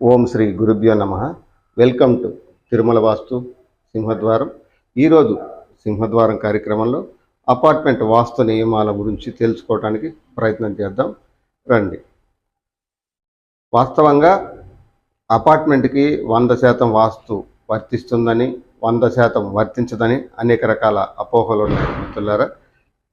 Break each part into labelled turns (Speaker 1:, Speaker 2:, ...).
Speaker 1: ఓం శ్రీ గురుభ్యో నమ. Welcome to Tirumala వాస్తు సింహద్వారం. ఈరోజు సింహద్వారం కార్యక్రమంలో అపార్ట్మెంట్ వాస్తు నియమాల గురించి తెలుసుకోవడానికి ప్రయత్నం చేద్దాం. రండి. వాస్తవంగా అపార్ట్మెంట్కి వంద శాతం వాస్తు వర్తిస్తుందని వంద శాతం వర్తించదని అనేక రకాల అపోహలు ఉన్నాయి మిత్రులారా.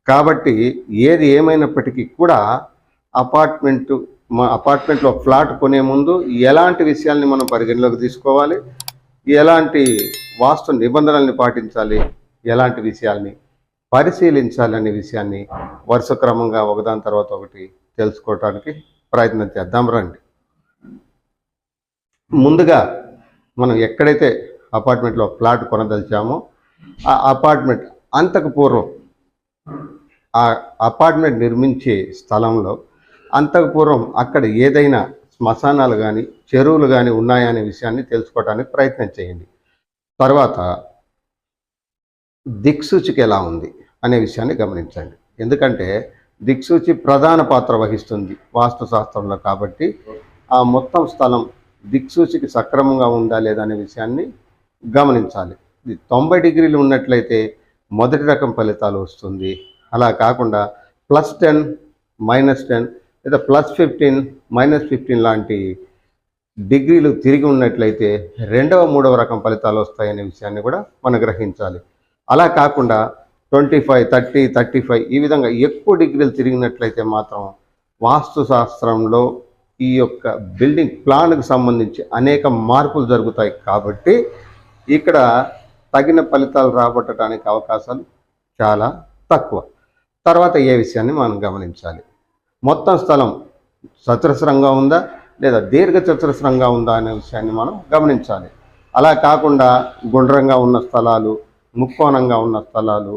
Speaker 1: కాబట్టి ఏది ఏమైనప్పటికీ కూడా అపార్ట్మెంటు మా అపార్ట్మెంట్లో ఫ్లాట్ కొనే ముందు ఎలాంటి విషయాల్ని మనం పరిగణలోకి తీసుకోవాలి? ఎలాంటి వాస్తు నిబంధనల్ని పాటించాలి? ఎలాంటి విషయాల్ని పరిశీలించాలనే విషయాన్ని వరుస క్రమంగా ఒకదాని తర్వాత ఒకటి తెలుసుకోవటానికి ప్రయత్నం చేద్దాం రండి. ముందుగా మనం ఎక్కడైతే అపార్ట్మెంట్లో ఫ్లాట్ కొనదలిచామో ఆ అపార్ట్మెంట్ అంతకు పూర్వం ఆ అపార్ట్మెంట్ నిర్మించే స్థలంలో అంతకు పూర్వం అక్కడ ఏదైనా శ్మశానాలు కానీ చెరువులు కానీ ఉన్నాయా అనే విషయాన్ని తెలుసుకోవడానికి ప్రయత్నం చేయండి. తర్వాత దిక్సూచికి ఎలా ఉంది అనే విషయాన్ని గమనించండి. ఎందుకంటే దిక్సూచి ప్రధాన పాత్ర వహిస్తుంది వాస్తు శాస్త్రంలో కాబట్టి ఆ మొత్తం స్థలం దిక్సూచికి సక్రమంగా ఉందా లేదా అనే విషయాన్ని గమనించాలి. ఇది తొంభై డిగ్రీలు ఉన్నట్లయితే మొదటి రకం ఫలితాలు వస్తుంది. అలా కాకుండా ప్లస్ టెన్ మైనస్ టెన్ లేదా ప్లస్ ఫిఫ్టీన్ మైనస్ ఫిఫ్టీన్ లాంటి డిగ్రీలు తిరిగి ఉన్నట్లయితే రెండవ మూడవ రకం ఫలితాలు వస్తాయనే విషయాన్ని కూడా మనం గ్రహించాలి. అలా కాకుండా twenty five thirty thirty five ఈ విధంగా ఎక్కువ డిగ్రీలు తిరిగినట్లయితే మాత్రం వాస్తు శాస్త్రంలో ఈ యొక్క బిల్డింగ్ ప్లాన్కి సంబంధించి అనేక మార్పులు జరుగుతాయి కాబట్టి ఇక్కడ తగిన ఫలితాలు రాబట్టడానికి అవకాశాలు చాలా తక్కువ. తర్వాత ఏ విషయాన్ని మనం గమనించాలి? మొత్తం స్థలం చతురస్రంగా ఉందా లేదా దీర్ఘ చతురస్రంగా ఉందా అనే విషయాన్ని మనం గమనించాలి. అలా కాకుండా గుండ్రంగా ఉన్న స్థలాలు ముక్కోణంగా ఉన్న స్థలాలు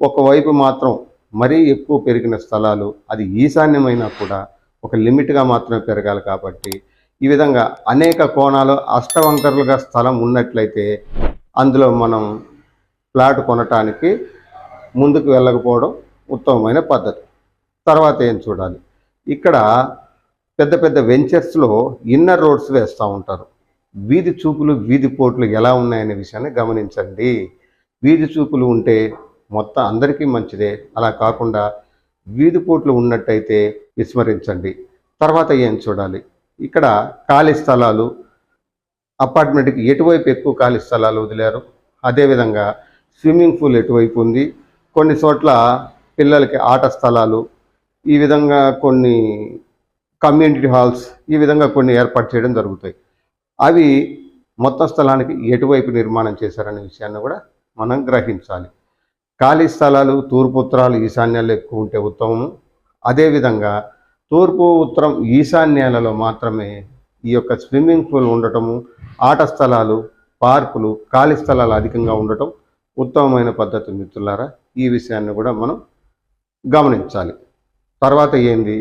Speaker 1: ఒకవైపు మాత్రం మరీ ఎక్కువ పెరిగిన స్థలాలు అది ఈశాన్యమైనా కూడా ఒక లిమిట్గా మాత్రమే పెరగాలి కాబట్టి ఈ విధంగా అనేక కోణాలు అష్టవంకరులుగా స్థలం ఉన్నట్లయితే అందులో మనం ప్లాట్ కొనటానికి ముందుకు వెళ్ళకపోవడం ఉత్తమమైన పద్ధతి. తర్వాత ఏం చూడాలి? ఇక్కడ పెద్ద పెద్ద వెంచర్స్లో ఇన్నర్ రోడ్స్ వేస్తూ ఉంటారు. వీధి చూపులు వీధి పోట్లు ఎలా ఉన్నాయనే విషయాన్ని గమనించండి. వీధి చూపులు ఉంటే మొత్తం అందరికీ మంచిదే. అలా కాకుండా వీధి పోట్లు ఉన్నట్టయితే విస్మరించండి. తర్వాత ఏం చూడాలి? ఇక్కడ ఖాళీ స్థలాలు అపార్ట్మెంట్కి ఎటువైపు ఎక్కువ ఖాళీ స్థలాలు వదిలారు? అదేవిధంగా స్విమ్మింగ్ పూల్ ఎటువైపు ఉంది? కొన్ని చోట్ల పిల్లలకి ఆట స్థలాలు ఈ విధంగా కొన్ని కమ్యూనిటీ హాల్స్ ఈ విధంగా కొన్ని ఏర్పాటు చేయడం జరుగుతాయి. అవి మొత్తం స్థలానికి ఎటువైపు నిర్మాణం చేశారనే విషయాన్ని కూడా మనం గ్రహించాలి. ఖాళీ స్థలాలు తూర్పు ఉత్తరాలు ఈశాన్యాలు ఎక్కువ ఉంటే ఉత్తమము. అదేవిధంగా తూర్పు ఉత్తరం ఈశాన్యాలలో మాత్రమే ఈ యొక్క స్విమ్మింగ్ పూల్ ఉండటము ఆట స్థలాలు పార్కులు ఖాళీ స్థలాలు అధికంగా ఉండటం ఉత్తమమైన పద్ధతి మిత్రులారా. ఈ విషయాన్ని కూడా మనం గమనించాలి. తర్వాత ఏంది?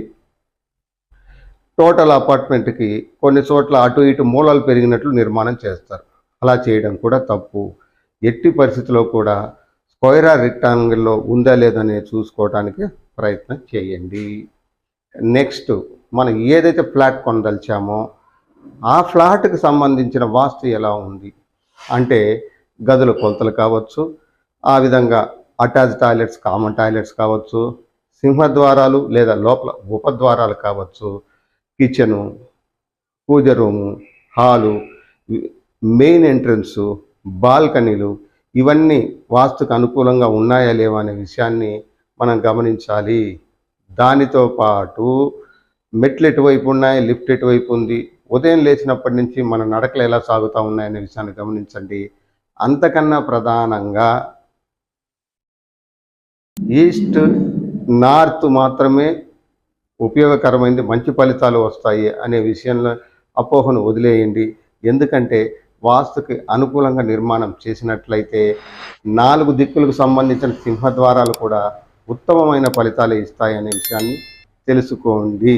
Speaker 1: టోటల్ అపార్ట్మెంట్కి కొన్ని చోట్ల అటు ఇటు మూలాలు పెరిగినట్లు నిర్మాణం చేస్తారు. అలా చేయడం కూడా తప్పు. ఎట్టి పరిస్థితిలో కూడా స్క్వైరా రెక్టాంగిల్లో ఉందా లేదని చూసుకోవడానికి ప్రయత్నం చేయండి. నెక్స్ట్ మనం ఏదైతే ఫ్లాట్ కొనదలిచామో ఆ ఫ్లాట్కి సంబంధించిన వాస్తు ఎలా ఉంది? అంటే గదుల కొలతలు కావచ్చు ఆ విధంగా అటాచ్ టాయిలెట్స్ కామన్ టాయిలెట్స్ కావచ్చు సింహద్వారాలు లేదా లోపల ఉపద్వారాలు కావచ్చు కిచెను పూజ రూము హాలు మెయిన్ ఎంట్రన్స్ బాల్కనీలు ఇవన్నీ వాస్తుకు అనుకూలంగా ఉన్నాయా లేవా అనే విషయాన్ని మనం గమనించాలి. దానితో పాటు మెట్లు ఎటువైపు ఉన్నాయి లిఫ్ట్ ఎటువైపు ఉంది ఉదయం లేచినప్పటి నుంచి మన నడకలు ఎలా సాగుతూ ఉన్నాయనే విషయాన్ని గమనించండి. అంతకన్నా ప్రధానంగా ఈస్ట్ నార్త్ మాత్రమే ఉపయోగకరమైనది మంచి ఫలితాలు వస్తాయి అనే విషయంలో అపోహను వదిలేయండి. ఎందుకంటే వాస్తుకి అనుకూలంగా నిర్మాణం చేసినట్లయితే నాలుగు దిక్కులకు సంబంధించిన సింహద్వారాలు కూడా ఉత్తమమైన ఫలితాలు ఇస్తాయి అనే విషయాన్ని తెలుసుకోండి.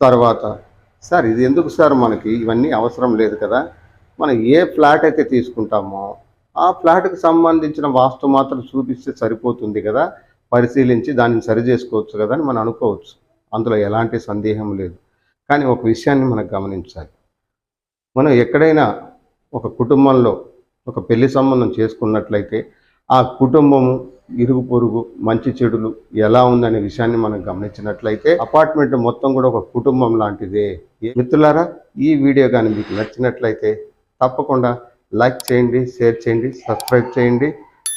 Speaker 1: తర్వాత సార్ ఇది ఎందుకు సార్ మనకి ఇవన్నీ అవసరం లేదు కదా? మనం ఏ ఫ్లాట్ అయితే తీసుకుంటామో ఆ ఫ్లాట్కి సంబంధించిన వాస్తు మాత్రం చూపిస్తే సరిపోతుంది కదా? పరిశీలించి దాన్ని సరి చేసుకోవచ్చు కదా అని మనం అనుకోవచ్చు. అందులో ఎలాంటి సందేహం లేదు. కానీ ఒక విషయాన్ని మనం గమనించాలి. మనం ఎక్కడైనా ఒక కుటుంబంలో ఒక పెళ్ళి సంబంధం చేసుకున్నట్లయితే ఆ కుటుంబము ఇరుగు పొరుగు మంచి చెడులు ఎలా ఉందనే విషయాన్ని మనం గమనించినట్లయితే అపార్ట్మెంట్ మొత్తం కూడా ఒక కుటుంబం లాంటిదే. మిత్రులారా ఈ వీడియో కానీ మీకు నచ్చినట్లయితే తప్పకుండా లైక్ చేయండి షేర్ చేయండి సబ్స్క్రైబ్ చేయండి.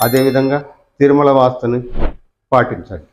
Speaker 1: అదేవిధంగా తిరుమల వాస్తుని పాటించండి